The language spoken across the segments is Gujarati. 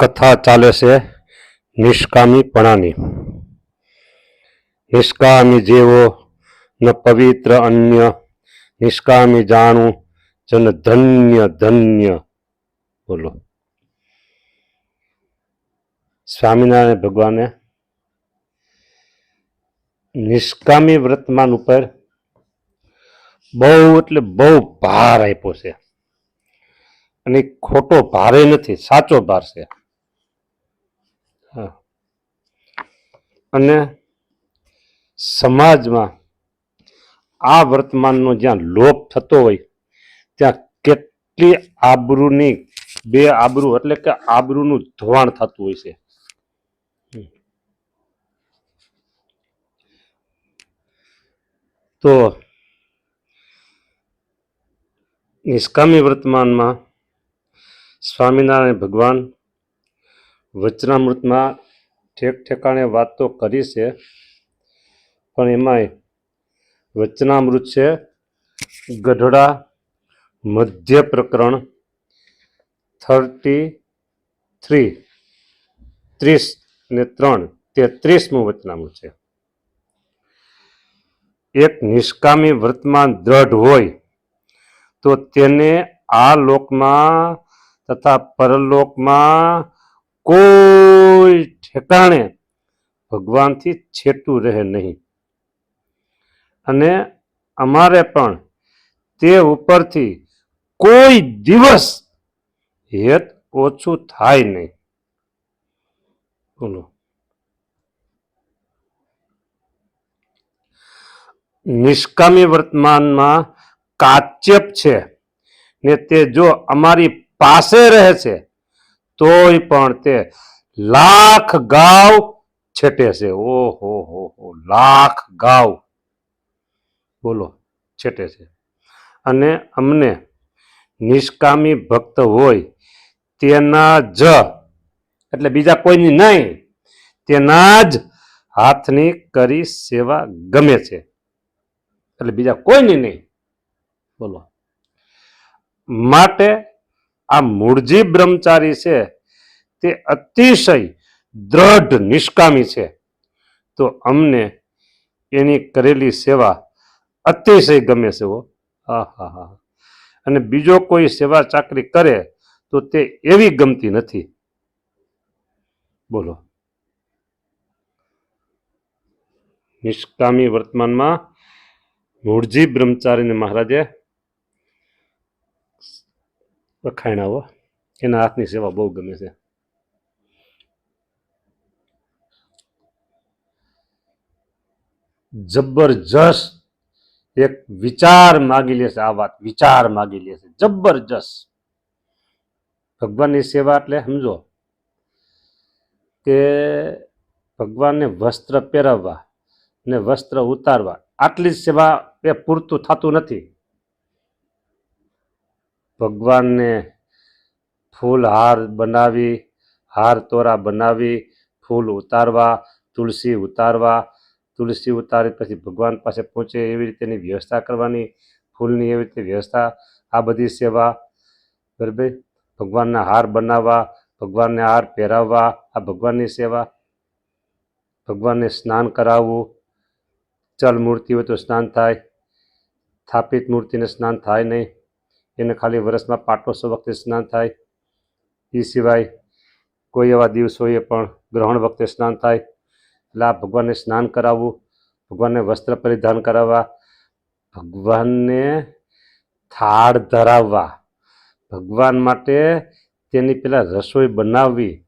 કથા ચાલે છે નિષ્કામીપણાની. નિષ્કામી જેવો ન પવિત્ર અન્ય, નિષ્કામી જાણું જન ધન્ય ધન્ય. બોલો. સ્વામિનારાયણ ભગવાને નિષ્કામી વ્રતમાન ઉપર બહુ એટલે બહુ ભાર આપ્યો છે. અને ખોટો ભારે નથી, સાચો ભાર છે. અને સમાજમાં આ વર્તમાનનો જ્યાં લોપ થતો હોય, ત્યાં કેટલી આબરૂની, બે આબરૂ એટલે કે આબરૂનું ધોવાણ થતું હોય છે. તો નિષ્કામી વર્તમાનમાં સ્વામિનારાયણ ભગવાન વચનામૃતમાં ઠેક ઠેકાણે વાત તો કરી છે, પણ એમાંય વચનામૃત છે, ગઢડા, મધ્ય પ્રકરણ થર્ટી થ્રી ત્રીસ ને ત્રણ, તેત્રીસમું વચનામૃત છે. એક નિષ્કામી વર્તમાન દ્રઢ હોય તો તેને આ લોકમાં તથા પરલોકમાં કોઈ ઠેકાણે ભગવાનથી છેટું રહે નહીં. અને અમારે પણ તે ઉપરથી કોઈ દિવસ હેત ઓછું થાય નહીં. બોલો. નિષ્કામી વર્તમાનમાં કાચ્યપ છે ને તે જો અમારી પાસે રહે છે, તોય પણ તે લાખ ગાવ છેટે છે. ઓહો હો હો, લાખ ગાવ. બોલો, છેટે છે. અને અમને નિષ્કામી ભક્ત હોય તેના જ, એટલે બીજા કોઈની નહીં, તેના જ હાથની કરી સેવા ગમે છે. એટલે બીજા કોઈની નહીં. બોલો. માટે આ મૂળજી બ્રહ્મચારી છે તે અતિશય દ્રઢ નિષ્કામી છે. તો અમને એની કરેલી સેવા અતિશય ગમે છે હો. હા હા હા. અને બીજો કોઈ સેવા ચાકરી કરે તો તે એવી ગમતી નથી. બોલો. નિષ્કામી વર્તમાનમાં મૂળજી બ્રહ્મચારીને મહારાજે વખાણ્યા હો. એના હાથની સેવા બહુ ગમે છે. જબરજસ્ત એક વિચાર માગી લેશે આ વાત વિચાર માગી લેશે જબરજસ્ત. ભગવાનની સેવા એટલે સમજો કે ભગવાનને વસ્ત્ર પહેરાવવા ને વસ્ત્ર ઉતારવા, આટલી જ સેવા એ પૂરતું થતું નથી. ભગવાનને ફૂલ હાર બનાવી, હાર તોરા બનાવી, ફૂલ ઉતારવા, તુલસી ઉતારવા તુલસી ઉતારી પછી ભગવાન પાસે પહોંચે એવી રીતેની વ્યવસ્થા કરવાની, ફૂલની એવી રીતે વ્યવસ્થા, આ બધી સેવા બરાબર ભગવાનના હાર બનાવવા, ભગવાનને હાર પહેરાવવા, આ ભગવાનની સેવા, ભગવાનને સ્નાન કરાવવું, ચલ મૂર્તિ હોય તો સ્નાન થાય, સ્થાપિત મૂર્તિને સ્નાન થાય નહીં, એને ખાલી વર્ષમાં પાટોસો વખતે સ્નાન થાય એ સિવાય કોઈ એવા દિવસ હોય પણ ગ્રહણ વખતે સ્નાન થાય એટલે આ ભગવાનને સ્નાન કરાવવું, ભગવાનને વસ્ત્ર પરિધાન કરાવવા, ભગવાનને થાળ ધરાવવા. ભગવાન માટે તેની પહેલાં રસોઈ બનાવવી,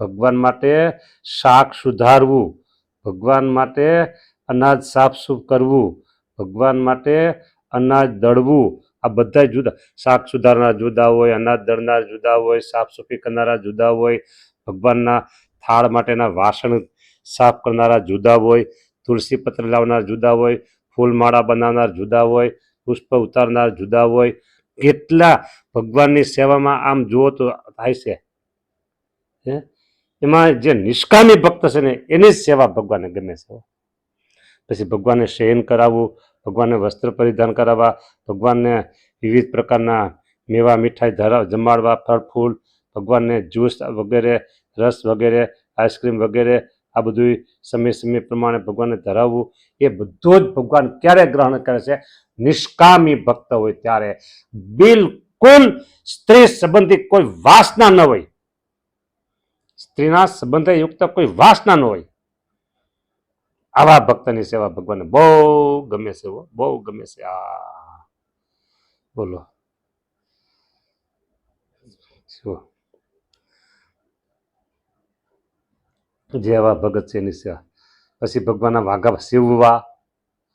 ભગવાન માટે શાક સુધારવું, ભગવાન માટે અનાજ સાફસૂફ કરવું, ભગવાન માટે અનાજ દળવું. આ બધા જુદા. શાક સુધારનાર જુદા હોય, અનાજ દળનાર જુદા હોય સાફ સફાઈ કરનારા જુદા હોય, ભગવાનના થાળ માટેના વાસણ સાફ કરનારા જુદા હોય, તુલસી પત્ર લાવનાર જુદા હોય, ફૂલમાળા બનાવનાર જુદા હોય, પુષ્પ ઉતારનાર જુદા હોય, કેટલા ભગવાનની સેવામાં આમ જુઓ તો થાય છે. હે? એમાં જે નિષ્કામી ભક્ત છે ને, એની જ સેવા ભગવાનને ગમે છે પછી ભગવાનને શયન કરાવવું, ભગવાનને વસ્ત્ર પરિધાન કરાવવા, ભગવાનને વિવિધ પ્રકારના મેવા મીઠાઈ ધરા, જમાડવા, ફળ, ફૂલ, ભગવાનને જ્યુસ વગેરે, રસ વગેરે, આઈસ્ક્રીમ વગેરે આ બધું સમય સમય પ્રમાણે ભગવાનને ધરાવવું, એ બધું જ ભગવાન ક્યારે ગ્રહણ કરે છે? નિષ્કામી ભક્ત હોય ત્યારે. બિલકુલ સ્ત્રી સંબંધી કોઈ વાસના ન હોય. સ્ત્રીના સંબંધે યુક્ત કોઈ વાસના ન હોય. આવા ભક્તની સેવા ભગવાનને બહુ ગમે છે બહુ ગમે છે. આ બોલો. શું? જેવા ભગત છે સેવા. પછી ભગવાનના વાઘા સીવવા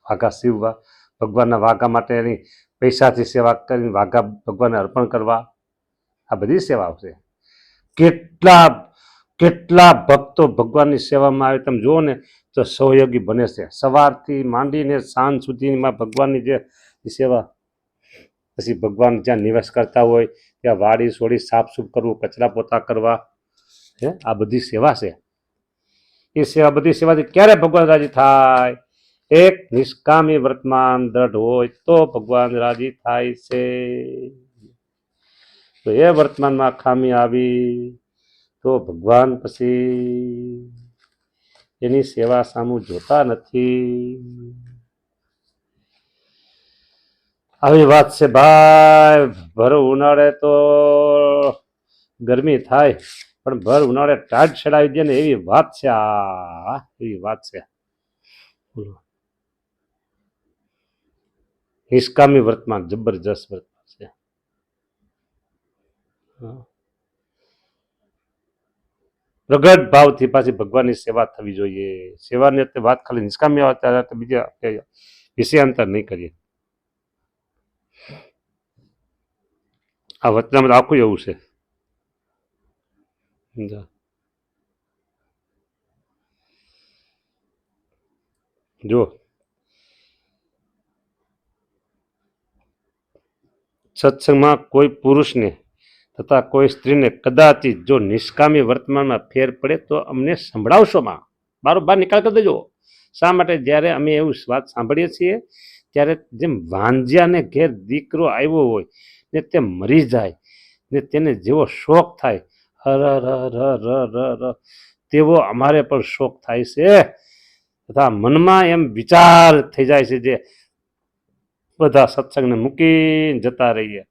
વાઘા સીવવા. ભગવાનના વાઘા માટે એની પૈસાથી સેવા કરીને વાઘા ભગવાનને અર્પણ કરવા. આ બધી સેવાઓ છે. કેટલા કેટલા ભક્તો ભગવાનની સેવામાં આવે તમે જુઓ ને તો સહયોગી બને છે. સવારથી માંડીને સાંજ સુધીમાં ભગવાનની જે સેવા. પછી ભગવાન જ્યાં નિવાસ કરતા હોય, ત્યાં વાડી સોડી સાફ સૂફ કરવું, કચરા પોતા કરવા. હે? આ બધી સેવા છે. એ સેવા, બધી સેવાથી ક્યારે ભગવાન રાજી થાય? એક નિષ્કામી વર્તમાન દ્રઢ હોય તો ભગવાન રાજી થાય છે. તો એ વર્તમાનમાં ખામી આવી તો ભગવાન પછી એની સેવા સામું જોતા નથી. આવી વાત છે ભાઈ, ભર ઉનાળે તો ગરમી થાય. પણ ભર ઉનાળે ટાઢ છેડાવી દે ને એવી વાત છે. આ, એવી વાત છે. નિષ્કામી વર્તમાન, જબરજસ્ત વર્તમાન છે. પ્રગટ ભાવથી પાછી ભગવાનની સેવા થવી જોઈએ. સેવાની અત્યારે વાત ખાલી નિષ્કામી વાત બીજા વિષયાંતર નહીં કરીએ. આ વચનામાં આખું એવું છે. સમજ્યા? જો સત્સંગમાં કોઈ પુરુષને તથા કોઈ સ્ત્રીને કદાચિત જો નિષ્કામી વર્તમાનમાં ફેર પડે તો અમને સંભળાવશો માં. બારો બાર નિકાલ કરી દેજો. શા માટે? જ્યારે અમે એવું વાત સાંભળીએ છીએ, ત્યારે જેમ વાંજ્યાને ઘેર દીકરો આવ્યો હોય ને તે મરી જાય ને તેને જેવો શોખ થાય હર હર હર હર તેવો અમારે પણ શોખ થાય છે. તથા મનમાં એમ વિચાર થઈ જાય છે જે બધા સત્સંગને મૂકીને જતા રહીએ.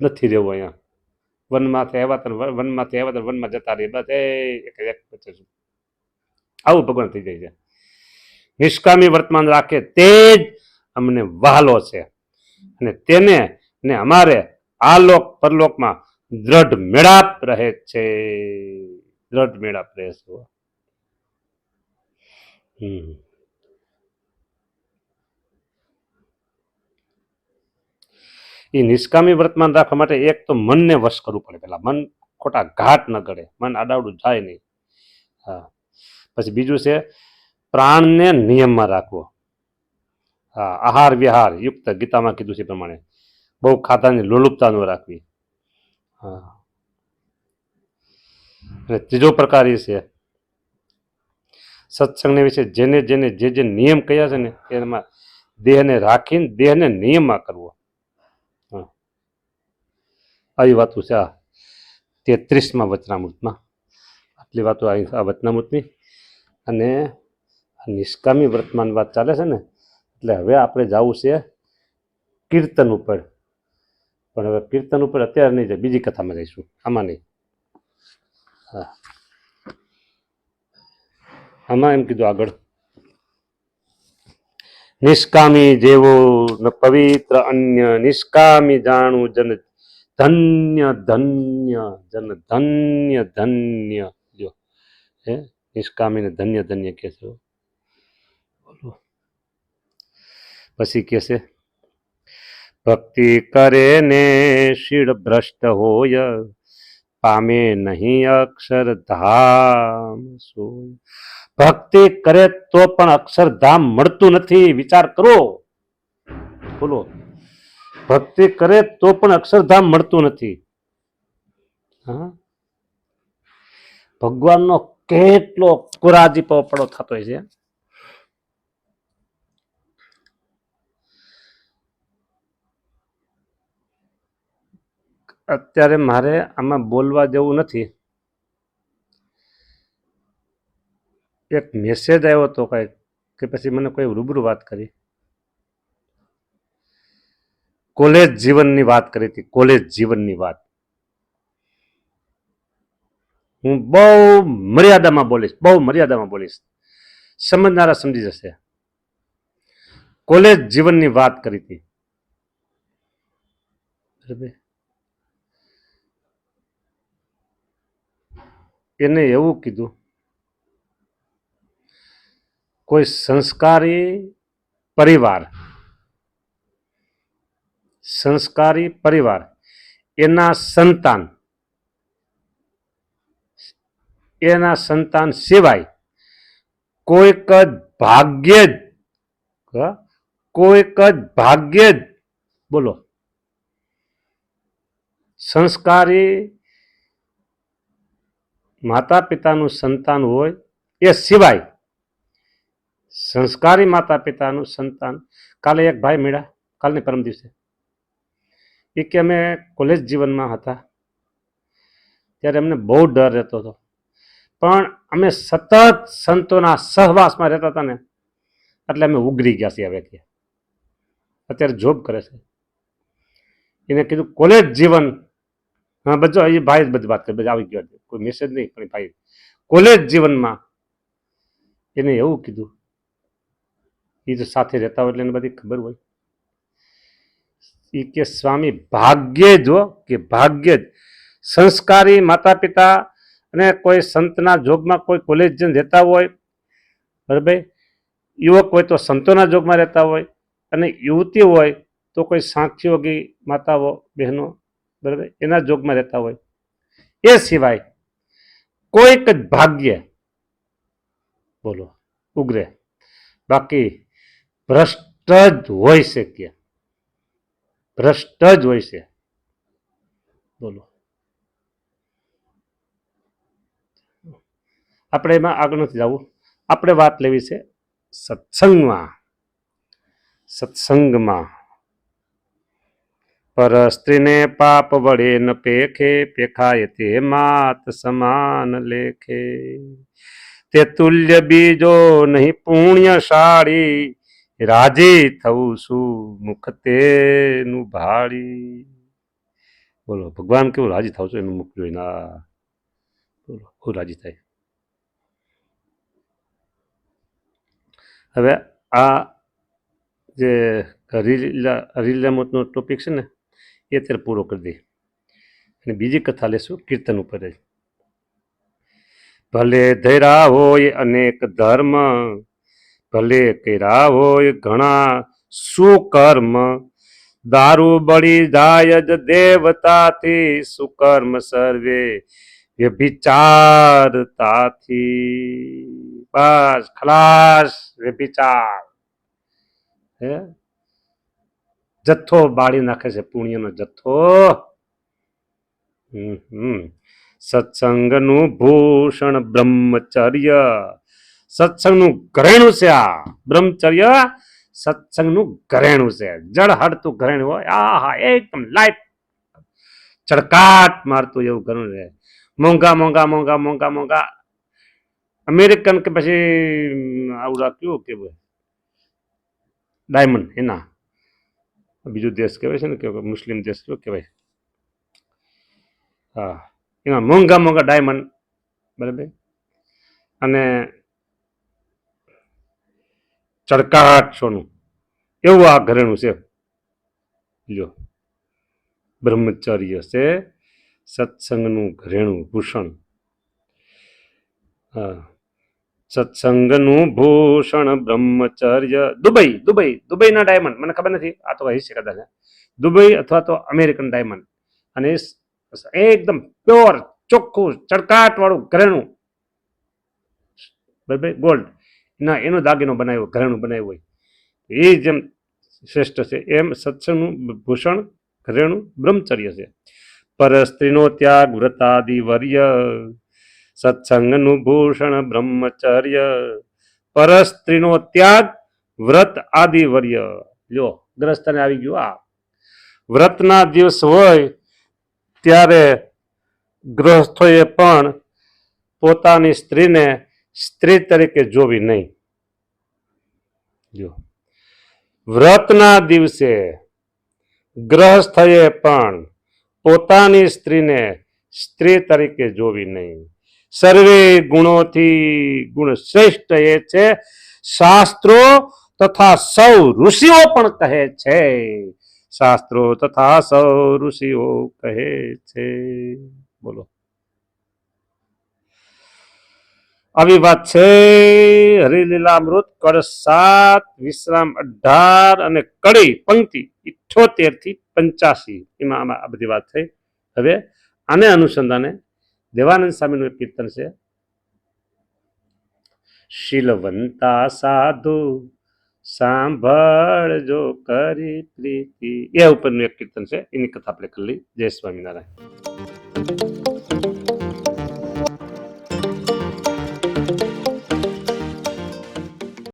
નથી રહેવું અહીંયા. વનમાંથી આવ્યા તો વનમાંથી આવ્યા તો વનમાં જતા રહીએ. બસ એક એક પછી આવું ભગવાન થઈ જાય છે. નિષ્કામી વર્તમાન રાખે તે જ અમને વહાલો છે. અને તેને ને અમારે આ લોક પરલોકમાં દ્રઢ મેળાપ રહે છે. દ્રઢ મેળાપ રહે છે. એ નિષ્કામી વર્તમાન રાખવા માટે એક તો મનને વશ કરવું પડે પેલા મન ખોટા ઘાટ ન કરે મન આડાવડું જાય નહીં. હા. પછી બીજું છે, પ્રાણને નિયમમાં રાખવો. હા આહાર વિહાર યુક્ત ગીતામાં કીધું છે પ્રમાણે. બહુ ખાતાની લોલુપતા ન રાખવી. હા. અને ત્રીજો પ્રકાર એ છે. સત્સંગને વિશે જેને જેને જે જે નિયમ કયા છે ને, એમાં દેહને રાખીને દેહને નિયમમાં કરવો. આવી વાતો છે આ તેત્રીસમાં વચનામૃતમાં. આટલી વાતો આ વચનામૃતની. અને નિષ્કામી વર્તમાન વાત ચાલે છે ને, એટલે હવે આપણે જવું છે કીર્તન ઉપર. પણ હવે કીર્તન ઉપર અત્યારે નહીં જાય, બીજી કથામાં જઈશું. આમાં નહીં. હા. આમાં એમ કીધું આગળ. નિષ્કામી જેવો ન પવિત્ર અન્ય, નિષ્કામી જાણું જન ધન્ય ધન્ય, જન ધન્ય ધન્ય. જો, હે? નિષ્કામીને ધન્ય ધન્ય કે છે. બોલો. પછી કહેશે ભક્તિ કરે ને શીળ ભ્રષ્ટ હોય, પામે નહીં અક્ષરધામ ભક્તિ કરે તો પણ અક્ષરધામ મળતું નથી, વિચાર કરો. બોલો. ભક્તિ કરે તો પણ અક્ષરધામ મળતું નથી. ભગવાનનો કેટલો કુરાજીપો પડો થતો છે. અત્યારે મારે આમાં બોલવા જેવું નથી. એક મેસેજ આવ્યો હતો કંઈક કે પછી મને કોઈ રૂબરૂ વાત કરી. કોલેજ જીવનની વાત કરી હતી, કોલેજ જીવનની વાત. હું બહુ મર્યાદામાં બોલીશ, બહુ મર્યાદામાં બોલીશ. સમજનારા સમજી જશે. કોલેજ જીવનની વાત કરી હતી. એને એવું કીધું, કોઈ સંસ્કારી પરિવાર સંસ્કારી પરિવાર, એના સંતાન એના સંતાન સિવાય કોઈક જ ભાગ્યે જ કોઈક જ ભાગ્યે જ, બોલો, સંસ્કારી માતા પિતાનું સંતાન હોય એ સિવાય સંસ્કારી માતા પિતાનું સંતાન. કાલે એક ભાઈ મળ્યા, કાલની પરમ દિવસે. એ કે અમે કોલેજ જીવનમાં હતા. ત્યારે અમને બહુ ડર રહેતો હતો. પણ અમે સતત સંતોના સહવાસમાં રહેતા હતા ને, એટલે અમે ઉગરી ગયા છીએ હવે ત્યાં અત્યારે જોબ કરે છે. એને કીધું, કોલેજ જીવન હા બધો એ ભાઈ જ બધી વાત બધી આવી ગયો. કોઈ મેસેજ નહીં, પણ ભાઈ કોલેજ જીવનમાં એને એવું કીધું. એ તો સાથે રહેતા હોય એટલે એને બધી ખબર હોય. એ કે, સ્વામી, ભાગ્યે જો કે ભાગ્યે જ. સંસ્કારી માતા પિતા અને કોઈ સંતના જોગમાં કોઈ કોલેજ જઈને રહેતા હોય, બરાબર? યુવક હોય તો સંતોના જોગમાં રહેતા હોય અને યુવતી હોય તો કોઈ સાંખ્યોગી માતાઓ, બહેનો બરાબર? એના જોગમાં રહેતા હોય. એ સિવાય કોઈક જ ભાગ્ય, બોલો, ઉગરે. બાકી ભ્રષ્ટ જ હોય છે કે ભ્રષ્ટ જ હોય છે બોલો. આપણે એમાં આગળ નથી જવું. આપણે વાત લેવી છે સત્સંગમાં. સત્સંગમાં. પર સ્ત્રીને પાપ વડે ન પેખે પેખાય તે માત સમાન લેખે. તે તુલ્ય બીજો નહીં, પુણ્યશાળી, રાજી થવું શું મુખ તેનું ભાળી. બોલો, ભગવાન કેવું રાજી થાવ છો એનું મુખ જોઈને? આ, બોલો, બહુ રાજી થાય. હવે આ જે હરિલા હરિલામતનો ટોપિક છે ને એ અત્યારે પૂરો કરી દઈએ અને બીજી કથા લેશું, કીર્તન ઉપર જ. ભલે ધૈરા હોય અનેક ધર્મ, ભલે કર્યા હોય ઘણા સુકર્મ, દારૂ બળી જાય જ દેવતાથી સુકર્મ સર્વે વ્યભિચારતાથી. બસ, ખલાસ વ્યભિચાર. હે? જથ્થો બાળી નાખે છે, પુણ્યનો જથ્થો. સત્સંગનું ભૂષણ બ્રહ્મચર્ય. સત્સંગનું ઘરેણું છે આ. બ્રહ્મચર્ય સત્સંગનું ઘરેણું છે. જળ હડતું ઘરેણું હોય, આહા, એકદમ લાઈટ ચડકાટ મારતું એવું ઘરેણું છે. મોંઘા મોંઘા મોંઘા મોંઘા મોંઘા. અમેરિકન કે પછી આવડા કયું કેવું ડાયમંડ એના. બીજું દેશ કહેવાય છે ને કે મુસ્લિમ દેશ કહેવાય? હા, એમાં મોંઘા મોંઘા ડાયમંડ બરાબર? અને ચડકાટ સોનું, એવું આ ઘરેણું છે. જો, બ્રહ્મચર્ય છે, સત્સંગનું ઘરેણું, ભૂષણ. હા. સત્સંગનું ભૂષણ બ્રહ્મચર્ય. દુબઈ દુબઈ, દુબઈના ડાયમંડ મને ખબર નથી, આ તો હશે કદાચ દુબઈ અથવા તો અમેરિકન ડાયમંડ અને એકદમ પ્યોર ચોખ્ખું ચડકાટવાળું ઘરેણું. બરાબર? ગોલ્ડ ના, એનો દાગીનો બનાવ્યો, ઘરેણું બનાવ્યું હોય. એ જેમ શ્રેષ્ઠ છે, એમ સત્સંગનું ભૂષણ, ઘરેણું, બ્રહ્મચર્ય છે. પર સ્ત્રીનો ત્યાગ, વ્રતાદિ વર્ય. સત્સંગનું ભૂષણ બ્રહ્મચર્ય પર સ્ત્રીનો ત્યાગ, વ્રત આદિવર્ય. જો ગ્રસ્તને આવી ગયું આ. વ્રતના દિવસ હોય ત્યારે ગ્રહસ્થોએ પણ પોતાની સ્ત્રીને સ્ત્રી તરીકે જોવી નહીં. જો વ્રતના દિવસે ગ્રહસ્થએ પણ પોતાની સ્ત્રીને સ્ત્રી તરીકે જોવી નહીં. સર્વે ગુણોથી ગુણ શ્રેષ્ઠ એ છે. શાસ્ત્રો તથા સૌ ઋષિઓ પણ કહે છે. શાસ્ત્રો તથા સૌ ઋષિઓ કહે છે. બોલો. આવી વાત છે. હરિલીલામૃત કળ સાત વિશ્રામ અઢાર અને કડી પંક્તિ ઇઠ્ઠોતેરથી પંચ્યાસી. એમાં આ બધી વાત થઈ. હવે આને અનુસંધાને દેવાનંદ સ્વામીનું એક કીર્તન છે. શીલવંતા સાધુ સાંભળજો કરી પ્રીતિ. એ ઉપરનું એક કીર્તન છે. એની કથા આપણે કરી જય સ્વામિનારાયણ.